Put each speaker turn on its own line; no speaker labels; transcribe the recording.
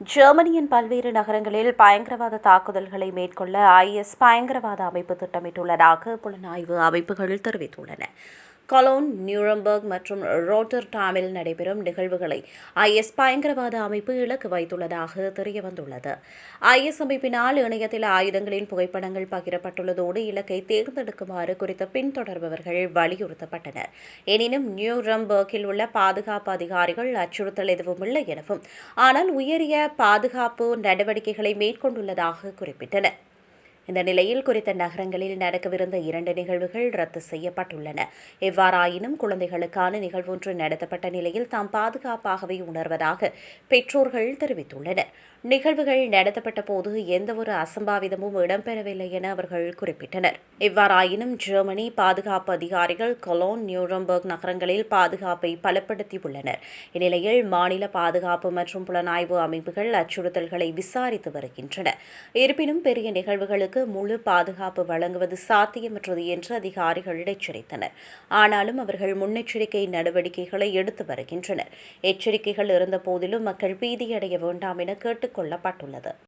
ஜெர்மனியின் பல்வேறு நகரங்களில் பயங்கரவாத தாக்குதல்களை மேற்கொள்ள ஐஎஸ் பயங்கரவாத அமைப்பு திட்டமிட்டுள்ளதாக புலனாய்வு அமைப்புகள் தெரிவித்துள்ளன. கொலோன் நியூரம்பர்க் மற்றும் ரோட்டர்டாமில் நடைபெறும் நிகழ்வுகளை ஐஎஸ் பயங்கரவாத அமைப்பு இலக்கு வைத்துள்ளதாக தெரியவந்துள்ளது. ஐஎஸ் அமைப்பினால் இணையத்தில் ஆயுதங்களின் புகைப்படங்கள் பகிரப்பட்டுள்ளதோடு இலக்கை தேர்ந்தெடுக்குமாறு குறித்த பின்தொடர்பவர்கள் வலியுறுத்தப்பட்டனர். எனினும் நியூரம்பர்க்கில் உள்ள பாதுகாப்பு அதிகாரிகள் அச்சுறுத்தல் எதுவும் இல்லை எனவும் ஆனால் உயரிய பாதுகாப்பு நடவடிக்கைகளை மேற்கொண்டுள்ளதாக குறிப்பிட்டனர். இந்த நிலையில் குறித்த நகரங்களில் நடக்கவிருந்த இரண்டு நிகழ்வுகள் ரத்து செய்யப்பட்டுள்ளன. எவ்வாறாயினும் குழந்தைகளுக்கான நிகழ்வொன்று நடத்தப்பட்ட நிலையில் தாம் பாதுகாப்பாகவே உணர்வதாக பெற்றோர்கள் தெரிவித்துள்ளனர். நிகழ்வுகள் நடத்தப்பட்ட போது எந்தவொரு அசம்பாவிதமும் இடம்பெறவில்லை என அவர்கள் குறிப்பிட்டனர். இவ்வாறாயினும் ஜெர்மனி பாதுகாப்பு அதிகாரிகள் கொலோன் நியூரம்பர்க் நகரங்களில் பாதுகாப்பை பலப்படுத்தியுள்ளனர். இந்நிலையில் மாநில பாதுகாப்பு மற்றும் புலனாய்வு அமைப்புகள் அச்சுறுத்தல்களை விசாரித்து வருகின்றன. இருப்பினும் பெரிய நிகழ்வுகளுக்கு மக்களுக்கு முழு பாதுகாப்பு வழங்குவது சாத்தியமற்றது என்று அதிகாரிகள் எச்சரித்தனர். ஆனாலும் அவர்கள் முன்னெச்சரிக்கை நடவடிக்கைகளை எடுத்து வருகின்றனர். எச்சரிக்கைகள் இருந்த போதிலும் மக்கள் பீதியடைய வேண்டாம் என கேட்டுக் கொள்ளப்பட்டுள்ளது.